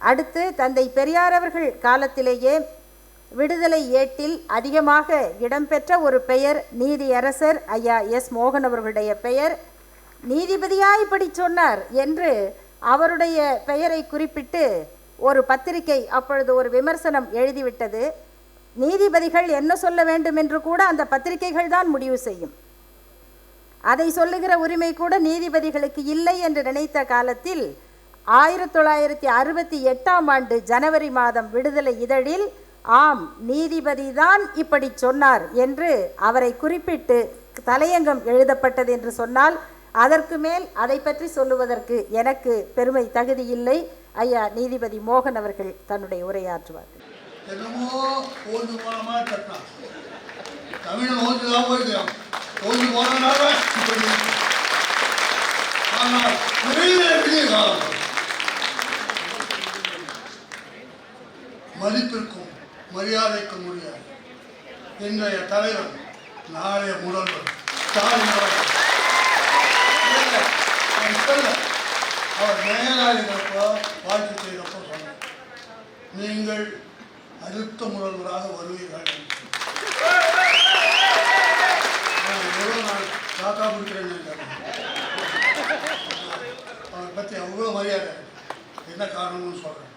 அடுத்து தந்தை பெரியார் அவர்கள் காலத்திலேயே விடுதலை ஏட்டில் அதிகமாக இடம்பெற்ற ஒரு பெயர் நீதியரசர் ஐயா எஸ் மோகன் அவர்களுடைய பெயர். நீதிபதியா இப்படி சொன்னார் என்று அவருடைய பெயரை குறிப்பிட்டு ஒரு பத்திரிகை அப்பொழுது ஒரு விமர்சனம் எழுதிவிட்டது. நீதிபதிகள் என்ன சொல்ல வேண்டும் என்று கூட அந்த பத்திரிகைகள் தான் முடிவு செய்யும். அதை சொல்லுகிற உரிமை கூட நீதிபதிகளுக்கு இல்லை என்று நினைத்த காலத்தில் ஆயிரத்தி தொள்ளாயிரத்தி அறுபத்தி எட்டாம் ஆண்டு ஜனவரி மாதம் விடுதலை இதழில் ஆம் நீதிபதி தான் இப்படி சொன்னார் என்று அவரை குறிப்பிட்டு தலையங்கம் எழுதப்பட்டது என்று சொன்னால் அதற்கு மேல் அதை பற்றி சொல்லுவதற்கு எனக்கு பெருமை தகுதி இல்லை ஐயா நீதிபதி மோகன் அவர்கள் தன்னுடைய உரையாற்றுவார். என்னமோ ஓஞ்சு போன மாதிரி கட்டினான் தமிழன் ஓஞ்சு தான் போயிருக்கான் ஓஞ்சு போனதுனால இப்படி ஆனால் நிறைய பெரிய காலம் மதிப்பிற்கும் மரியாதைக்கும் முடியாது இன்றைய தலைவர் நாளைய முதல்வர் ஸ்டாலின் அவர்கள். அவர் மேலாளிகளப்போ வாழ்த்து செய்தப்போ சொன்னார் நீங்கள் அடுத்த முதல்வராக வருவீர்கள். எவ்வளோ நான் காக்கா பிடிக்கிறேன்னு அவரை பற்றி அவ்வளோ மரியாதை. என்ன காரணம்னு சொல்கிறேன்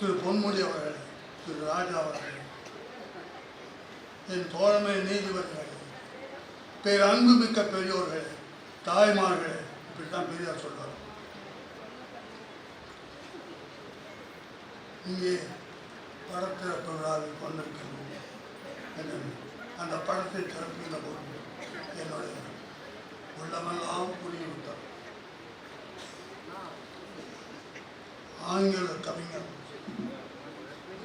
திரு பொன்முடி அவர்கள் திரு ராஜா அவர்கள் என் தோழமை நீதிபதிகள் பேர் அன்புமிக்க பெரியோர்கள் தாய்மார்கள் இப்படித்தான் பெரியார் சொல்வார். இங்கே படத்திறப்பு விழாவில் கொண்டிருக்கிறோம் அந்த படத்தை திறப்பின போது என்னுடைய உள்ளமெல்லாம் புரிவிட்டார் ஆங்கில கவிஞர்.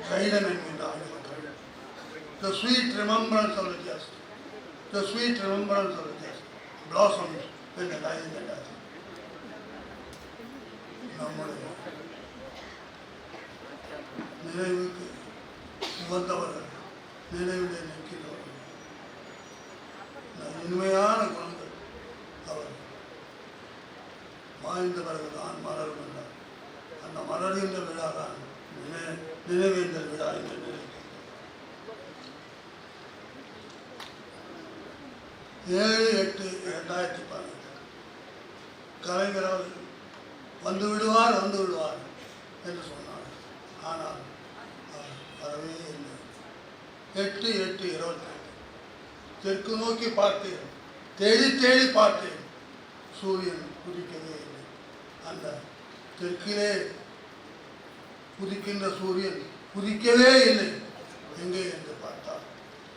கைடன் என்கின்ற ஆங்கில the sweet sweet remembrance of the just, the sweet remembrance of the just. நம்முடைய நினைவுக்கு உகந்தவர்கள் நினைவிலே நிற்கிறவர்கள் இனிமையான குணங்கள் அவர். வாய்ந்தவர்கள் தான் மலரும் என்றார். அந்த மலர்கின்ற விழா தான் நினை நினைவேந்தல் விழா என்று ஏழு எட்டு இரண்டாயிரத்தி பதினெட்டு. கலைஞர் அவர்கள் வந்து விடுவார் வந்து விடுவார் என்று சொன்னார். ஆனால் அவர் வரவே இல்லை. எட்டு எட்டு இருபத்தி தெற்கு நோக்கி பார்த்தேன். தேடி தேடி பார்த்தேன். சூரியன் குதிக்கவே இல்லை. அந்த தெற்கிலே உதிக்கின்ற சூரியன் உதிக்கவே இல்லை. எங்கே என்று பார்த்தார்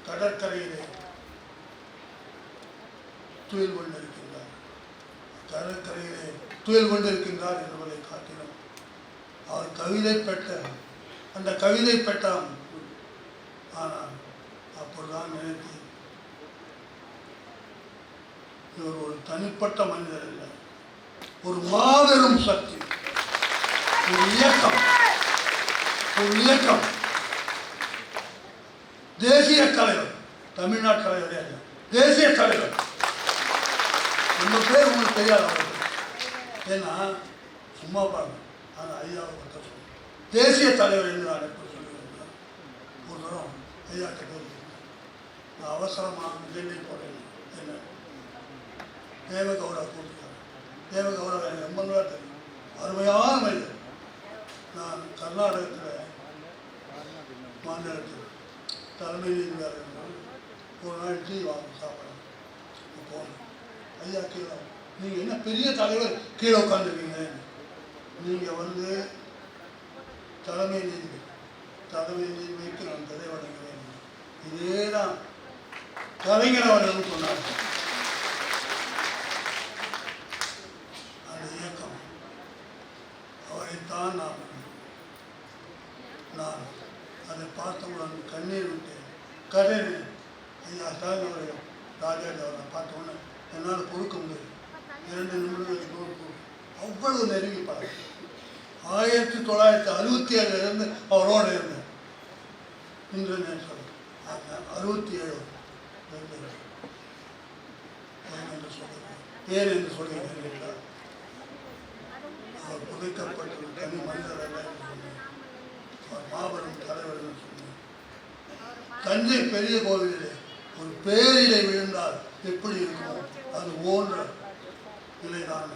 கடற்கரையிலே துயில் கொண்டிருக்கின்றார். கடற்கரையிலே துயில் கொண்டிருக்கின்றார் என்பதை காட்டினோம் அவர் கவிதை பெற்ற அந்த கவிதை பெற்றான் ஆனால் அப்பொழுதுதான் நினைத்தேன் இவர் ஒரு தனிப்பட்ட மனிதர் இல்லை ஒரு மாபெரும் சக்தி. ஒரு இயக்கம். ஒரு இயக்கம் தேசிய தலைவர் தமிழ்நாட்டு தலைவர் தேசிய தலைவர். இந்த பேர் உங்களுக்கு தெரியாது ஏன்னா சும்மா பாருங்க. ஆனால் ஐயாவை தேசிய தலைவர் என்று நான் ஒரு தரம் ஐயா கிட்ட நான் அவசரமாக டெல்லி போகிறேன் என்ன? தேவகவுடா கூப்பிட்டார். தேவகவுடா எனக்கு ரொம்ப நல்லா தெரியும். அருமையான மனிதர். நான் கர்நாடகத்தில் மாநிலத்தில் தலைமை இருந்தார். என்றால் ஒரு நாள் டீ வாங்க சாப்பிட்றேன் போகணும். ஐயா கீழே நீங்கள் என்ன பெரிய தலைவர் கீழே உட்காந்துருக்கீங்க நீங்கள் வந்து தலைமை நீதிபதி தலைமை நீதிபதிக்கு நான் தடை வேண்டும் இதே தான் கலைஞர் அவர்கள் சொன்னார் அந்த இயக்கம் அவரைத்தான் நான் நான் அதை பார்த்தவுடன் கண்ணீர் விட்டேன் கதறினேன் ஐயா ஸ்டாலின் அவர்கள் ராஜாஜி அவரை பார்த்த உடனே என்னால் பொறுக்க முடியாது இரண்டு நிமிடங்கள் பொறுப்பு அவ்வளவு நெருங்கி பார்த்தேன் ஆயிரத்தி தொள்ளாயிரத்தி அறுபத்தி ஏழுலேருந்து அவரோடு இருந்தேன். இன்று நான் சொல்கிறேன் அறுபத்தி ஏழு என்று சொல்கிறேன் ஏன் என்று சொல்கிறேன் என்றார் அவர் புதைக்கப்பட்ட தனி மனிதர் அல்ல என்று சொன்னேன். அவர் மாபெரும் தலைவர் என்று சொன்னேன். தஞ்சை பெரிய கோவிலிலே ஒரு பேரிடை விழுந்தால் எப்படி இருக்கும்? அது போன்ற நிலைதான்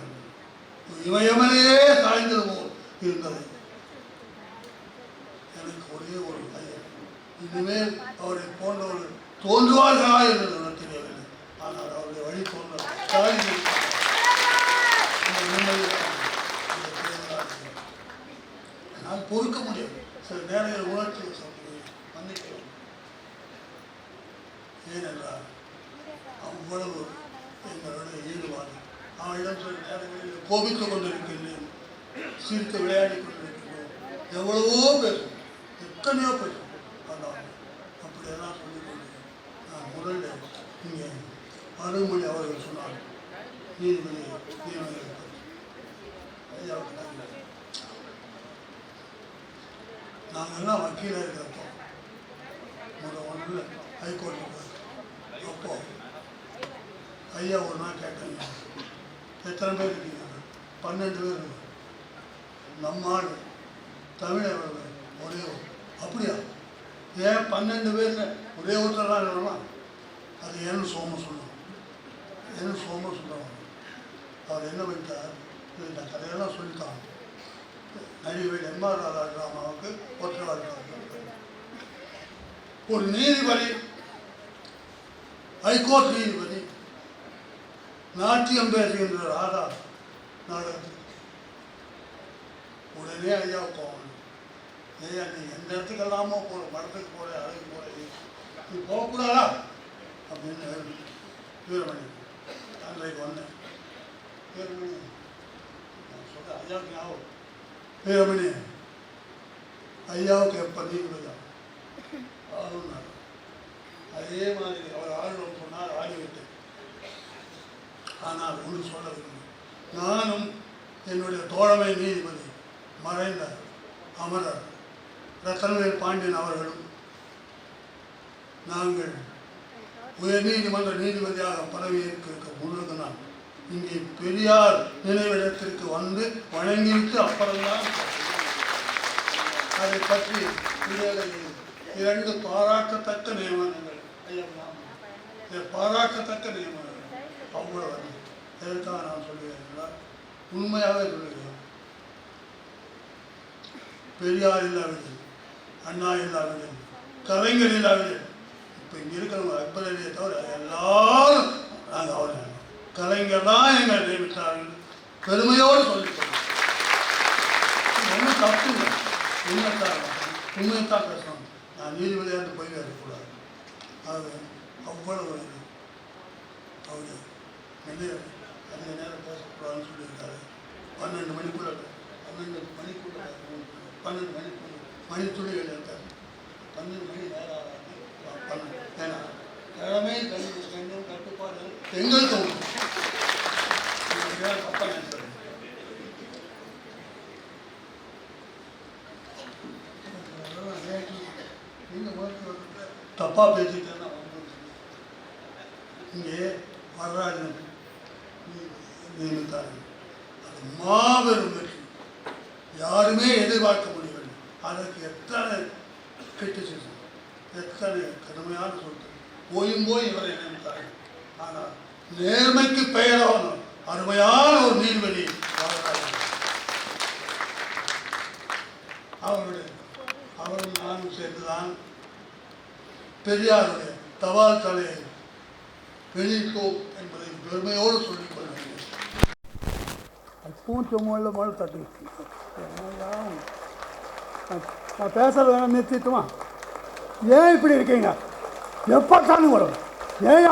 ஒரு இமயமலையே சாய்ந்தது இருந்தது எனக்கு ஒரே ஒரு பையன் இனிமேல் அவரை போன்றவர்கள் தோன்றுவார்களா என்று எனக்கு தெரியவில்லை. ஆனால் அவருடைய வழி தோன்ற நான் பொறுக்க முடியும் சில நேரங்கள் உணர்ச்சி மன்னிக்கிறோம் ஏனென்றால் அவ்வளவு எங்களுடைய ஈடுபாடு. அவளிடம் சில நேரங்களில் கோபித்துக் கொண்டிருக்கின்றேன். சிரித்து விளையாடி கொண்டிருக்கிறோம் எவ்வளவோ பேர் எத்தனையோ பேர் ஆனால் அப்படியெல்லாம் சொல்லி கொண்டிருக்கேன் நான் முதல்ல இங்கே அருள்மொழி அவர்கள் சொன்னார். நீதிபதி நீதிபதிகளை நாங்கள்லாம் வக்கீலாக இருக்கிறப்போ முதல் ஒன்றில் ஹைகோர்ட்டுக்கு அப்போ ஐயா ஒரு நாள் கேட்டாங்க. எத்தனை பேர் இருக்கீங்க? பன்னெண்டு பேர் நம்மால் நம்ம தமிழர் ஒரே ஒரு அப்படியா? ஏன் பன்னெண்டு பேர்ல ஒரே ஒருத்தர் இருக்கலாம் அது ஏன்னு சோம சொல்லுவோம் ஏன்னு சோம சொல்லுவாங்க அவர் என்ன பண்ணிட்டார்? இந்த கதையெல்லாம் சொல்லிட்டாங்க நடிகர் எம்ஆர் ராதாகிராமாவுக்கு ஒற்றவாடி ஒரு நீதிபதி ஹைகோர்ட் நீதிபதி நாட்டியம் பேசுகின்ற ராதா நாடகத்தில் உடனே ஐயா போகணும். ஐயா நீ எந்த இடத்துக்கெல்லாமோ போகிற படத்துக்கு போகிற அதுக்கு போகிற நீ போகக்கூடாதா? அப்படின்னு வீரமணி அன்றைக்கு வந்தேன். வீரமணி நான் சொல்கிறேன் ஐயாவுக்கு ஞாபகம். வீரமணி ஐயாவுக்கு எப்போ நீதிபதியா ஆளுநர் அதே மாதிரி அவர் ஆளுநர் சொன்னார் ஆடிவிட்டேன் ஆனால் ஒன்று சொல்ல நானும் என்னுடைய தோழமை நீதிபதி. மறைந்த அமரர் ரத்தனவேல் பாண்டியன் அவர்களும் நாங்கள் உயர்நீதிமன்ற நீதிபதியாக பதவியேற்க முன்னது நான் இங்கே பெரியார் நினைவிடத்திற்கு வந்து வணங்கிவிட்டு அப்புறம்தான் அதை பற்றி இரண்டு பாராட்டத்தக்க நியமனங்கள். ஐயா பாராட்டத்தக்க நியமனங்கள். அவ்வளவு எதற்காக நான் சொல்கிறேன் என்றால் உண்மையாகவே சொல்லுகிறேன். பெரியார் இல்லாவிடில் அண்ணா இல்லாவிடில் கலைஞர் இல்லாவிடில் இப்போ இங்கே இருக்கிறவங்க அக்பர் தவிர எல்லாரும் நாங்கள் அவர் கலைஞர் தான் எங்கள் நியமித்தார்கள். பெருமையோடு சொல்லிக்கிறோம் ஒன்றும் தப்பு இல்லை. உண்மைத்தான் உண்மையத்தான் பேசணும். நான் நீதிபதியாக போய் வரக்கூடாது அது அவ்வளவு அவர் வெளியே அதிக நேரம் பேசக்கூடாதுன்னு சொல்லியிருக்காரு. பன்னெண்டு மணிக்குள்ள பன்னெண்டு மணிக்குள்ள பன்னெண்டு மணி மணி துளிகள் இருக்காரு பன்னெண்டு மணி நேரம் பன்னெண்டு ஏன்னா கிழமை கல்வி கண்ணும் கட்டுப்பாடு எங்கள் தோணும் நீங்க ஏன் தப்பா நினைக்கிறீங்க? பேசிட்டேன்னா இங்கே வரராஜன் அது மாபெரும் வெற்றி. யாருமே எதிர்பார்க்க அதற்கு எத்தனை கெட்டு கிரிட்டிசிசம் எத்தனை கடுமையான சொல்கள் போயும் போய் இவரை நினைத்தார்கள் ஆனால் நேர்மைக்கு பெயரான அருமையான ஒரு நீர்வழி அவருடைய அவரும் நானும் சேர்ந்துதான் பெரியாருடைய தபால் தலையை வெளியிட்டோம் என்பதை பெருமையோடு சொல்லிக் கொள்கிறேன் பூச்சி முள்ள தட்டி நான் பேசுறது வேணாம் நிறுத்திட்டுமா? ஏன் இப்படி இருக்கீங்க? எப்போ தானே வரும் ஏன்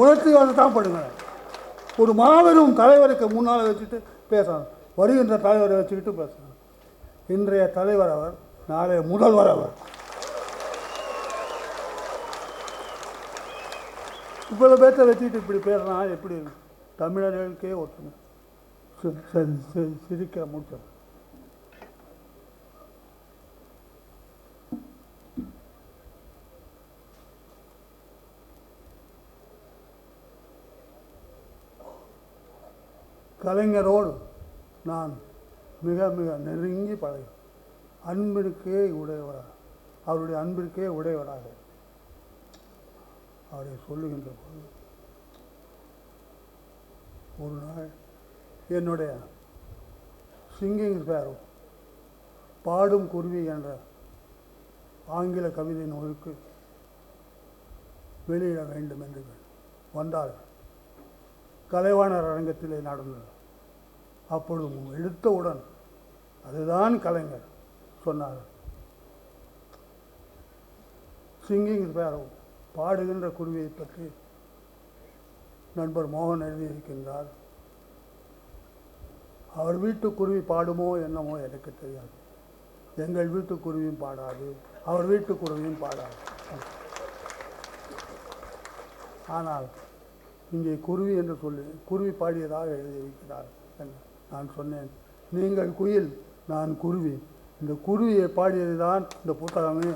உலகத்துக்கு வந்து தான் பண்ணுங்க. ஒரு மாபெரும் தலைவருக்கு முன்னால் வச்சுட்டு பேசணும். வருகின்ற தலைவரை வச்சுக்கிட்டு பேசணும். இன்றைய தலைவர் அவர் நாளைய முதல்வர் அவர். இவ்வளோ பேர்த்த வச்சுக்கிட்டு இப்படி பேசுனா எப்படி தமிழர்களுக்கே ஒற்றுமை. சரி சரி சிரிக்க முடிச்சது கலைஞரோடு நான் மிக மிக நெருங்கி பழகி அன்பிற்கே உடையவராக அவருடைய அன்பிற்கே உடையவராக அவரை சொல்லுகின்ற போது ஒரு நாள் என்னுடைய சிங்கிங் ஸ்பேரோ பாடும் குருவி என்ற ஆங்கில கவிதை நூலுக்கு வெளியிட வேண்டும் என்று வந்தார்கள். கலைவாணர் அரங்கத்திலே நடந்தது. அப்பொழுது எடுத்தவுடன் அதுதான் கலைஞர் சொன்னார். சிங்கிங் ஸ்பேரோ பாடுகின்ற குருவியை பற்றி நண்பர் மோகன் எழுதியிருக்கின்றார். அவர் வீட்டு குருவி பாடுமோ என்னமோ எனக்கு தெரியாது. எங்கள் வீட்டு குருவியும் பாடாது அவர் வீட்டு குருவியும் பாடாது. ஆனால் இங்கே குருவி என்று சொல்லி குருவி பாடியதாக எழுதியிருக்கிறார். என்று நான் சொன்னேன். நீங்கள் குயில் நான் குருவி. இந்த குருவியை பாடியது தான் இந்த புத்தகமே.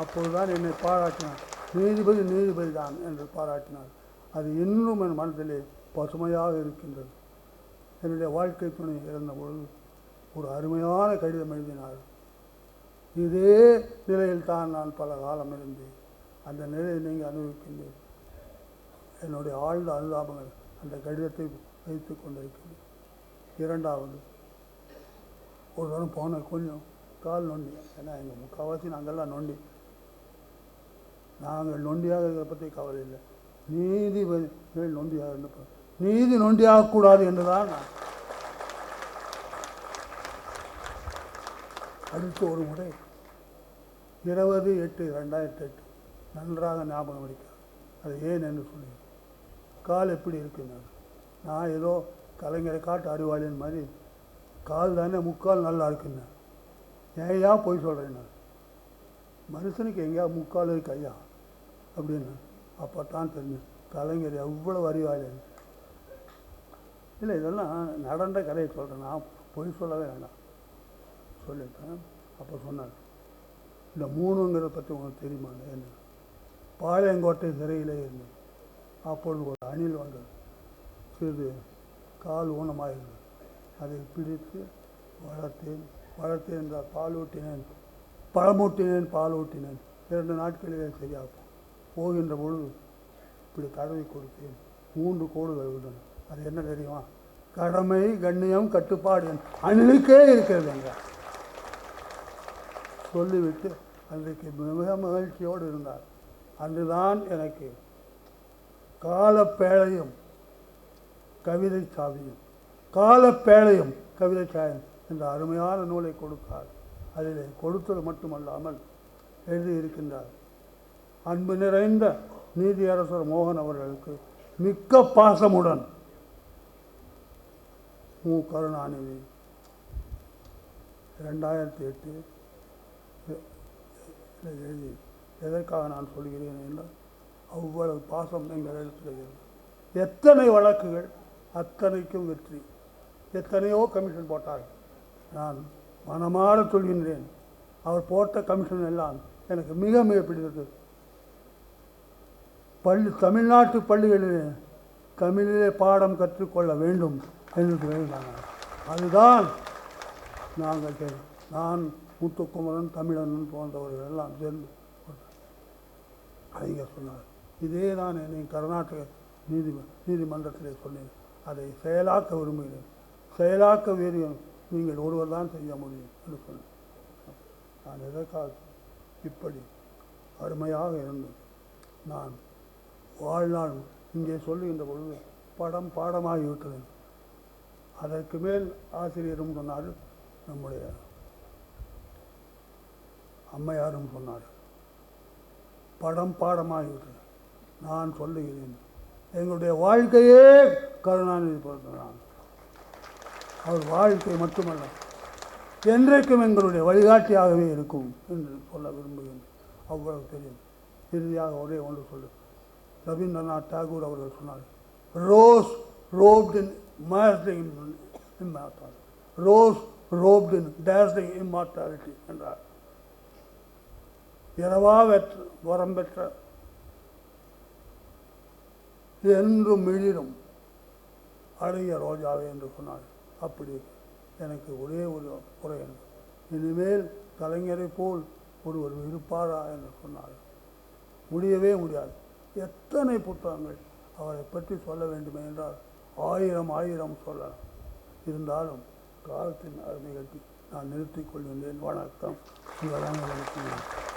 அப்பொழுதுதான் என்னை பாராட்டினார். நீதிபதி நீதிபதி தான் என்று பாராட்டினார். அது இன்னும் என் மனதிலே பசுமையாக இருக்கின்றது. என்னுடைய வாழ்க்கை துணை இறந்த பொழுது ஒரு அருமையான கடிதம் எழுதினார். இதே நிலையில் தான் நான் பல காலம் இருந்தேன். அந்த நிலையை நீங்கள் அனுபவிக்கின்றேன் என்னுடைய ஆழ்ந்த அனுதாபங்கள் அந்த கடிதத்தை வைத்து கொண்டிருக்கிறது. இரண்டாவது ஒரு தரம் போன கொஞ்சம் கால் நொண்டி. ஏன்னா எங்கள் முக்கால்வாசி நாங்கள்லாம் நொண்டி. நாங்கள் நொண்டியாக இருக்கிறத பற்றி கவலை இல்லை. நீதிபதிகள் நொண்டியாக இருந்தப்போ நீதி நொண்டியாகக்கூடாது என்றுதான் நான். அடுத்து ஒரு முறை இருபது எட்டு ரெண்டாயிரத்தி எட்டு நன்றாக ஞாபகம் இருக்கிறது அது ஏன் என்று சொல்லியிருக்கேன் கால் எப்படி இருக்குன்னு நான் ஏதோ கலைஞரை காட்டு அறிவாளின் மாதிரி கால் தானே முக்கால் நல்லா இருக்குன்னு ஏயா போய் சொல்கிறேன் நான் மனுஷனுக்கு எங்கேயா முக்கால் இருக்கு ஐயா அப்படின்னு அப்போ தான் தெரிஞ்சு கலைஞர் எவ்வளோ அறிவாளின்னு இல்லை இதெல்லாம் நடந்த கதையை சொல்கிறேன் நான் பொய் சொல்லவே வேண்டாம். சொல்லிட்டேன் அப்போ சொன்னார் இந்த மூணுங்கிறத பற்றி உனக்கு தெரியுமா? என்ன? பாளையங்கோட்டை சிறையிலே இருந்தேன். அப்பொழுது ஒரு அணில் வந்தது சிறிது கால் ஊனமாயிருந்தது அதை பிடித்து வளர்த்தேன். வளர்த்தேன் என்றால் பாலூட்டினேன் பழமூட்டினேன் பாலூட்டினேன் இரண்டு நாட்களிலே சரியாகும் போகின்ற பொழுது இப்படி தடவை கொடுத்தேன். மூன்று கோடுகள் விழுந்தன அது என்ன தெரியுமா? கடமை கண்ணியம் கட்டுப்பாடு அணிலுக்கே இருக்கிறது என்றார் சொல்லிவிட்டு அன்றைக்கு மிக மகிழ்ச்சியோடு இருந்தார். அன்றுதான் எனக்கு காலப்பேழையும் கவிதை சாவியும். காலப்பேழையும் கவிதை சாயம் என்ற அருமையான நூலை கொடுத்தார் அதில் கொடுத்தது மட்டுமல்லாமல் எழுதியிருக்கின்றார். அன்பு நிறைந்த நீதியரசர் மோகன் அவர்களுக்கு மிக்க பாசமுடன் மு. கருணாநிதி ரெண்டாயிரத்தி எட்டு எழுதி எதற்காக நான் சொல்கிறேன் என்றால் அவ்வளவு பாசம் எங்கள் இடத்துல எத்தனை வழக்குகள் அத்தனைக்கும் வெற்றி. எத்தனையோ கமிஷன் போட்டார்கள். நான் மனமாற சொல்கின்றேன். அவர் போட்ட கமிஷன் எல்லாம் எனக்கு மிக மிக பிடித்தது. பள்ளி தமிழ்நாட்டு பள்ளிகளிலே தமிழிலே பாடம் கற்றுக்கொள்ள வேண்டும் என்று சொல்லியிருந்தாங்க அதுதான் நாங்கள் நான் முத்துக்குமரன் தமிழன் போன்றவர்கள் எல்லாம் சேர்ந்து அறிஞர் சொன்னார். இதே தான் நீங்கள் கர்நாடக நீதி நீதிமன்றத்திலே சொன்னேன். அதை செயலாக்க விரும்புகிறேன். செயலாக்க வீரியம் நீங்கள் ஒருவர் தான் செய்ய முடியும் என்று சொன்னேன். நான் எதற்காக இப்படி அருமையாக இருந்தேன்? நான் வாழ்நாள் இங்கே சொல்லுகின்ற பொழுது படம் பாடமாகிவிட்டது அதற்கு மேல் ஆசிரியரும் சொன்னார் நம்முடைய அம்மையாரும் சொன்னார் படம் பாடமாகிவிட்டது நான் சொல்லுகிறேன். எங்களுடைய வாழ்க்கையே கருணாநிதி பொறுத்ததான் அவர் வாழ்க்கை மட்டுமல்ல என்றைக்கும் எங்களுடைய வழிகாட்டியாகவே இருக்கும் என்று சொல்ல விரும்புகிறேன். அவ்வளவு தெரியும் இறுதியாக ஒரே ஒன்று சொல்லு. ரவீந்திரநாத் டாகூர் அவர்கள் சொன்னார் rose robed in in masting rose robed in tasting immortality என்றார். இரவா வெற்ற வரம் பெற்ற என்றும் மிளிரும் அழகிய ரோஜாவே என்று சொன்னார் அப்படி எனக்கு ஒரே ஒரு குறை இனிமேல் கலைஞரை போல் ஒருவர் இருப்பாரா என்று சொன்னார் முடியவே முடியாது. எத்தனை புத்தகங்கள் அவரை பற்றி சொல்ல வேண்டுமே என்றால் ஆயிரம் ஆயிரம் சொல்லலாம். இருந்தாலும் காலத்தின் அருமை கட்டி நான் நிறுத்திக் கொள்கின்றேன். வணக்கம். உங்கள் அனைவருக்கும்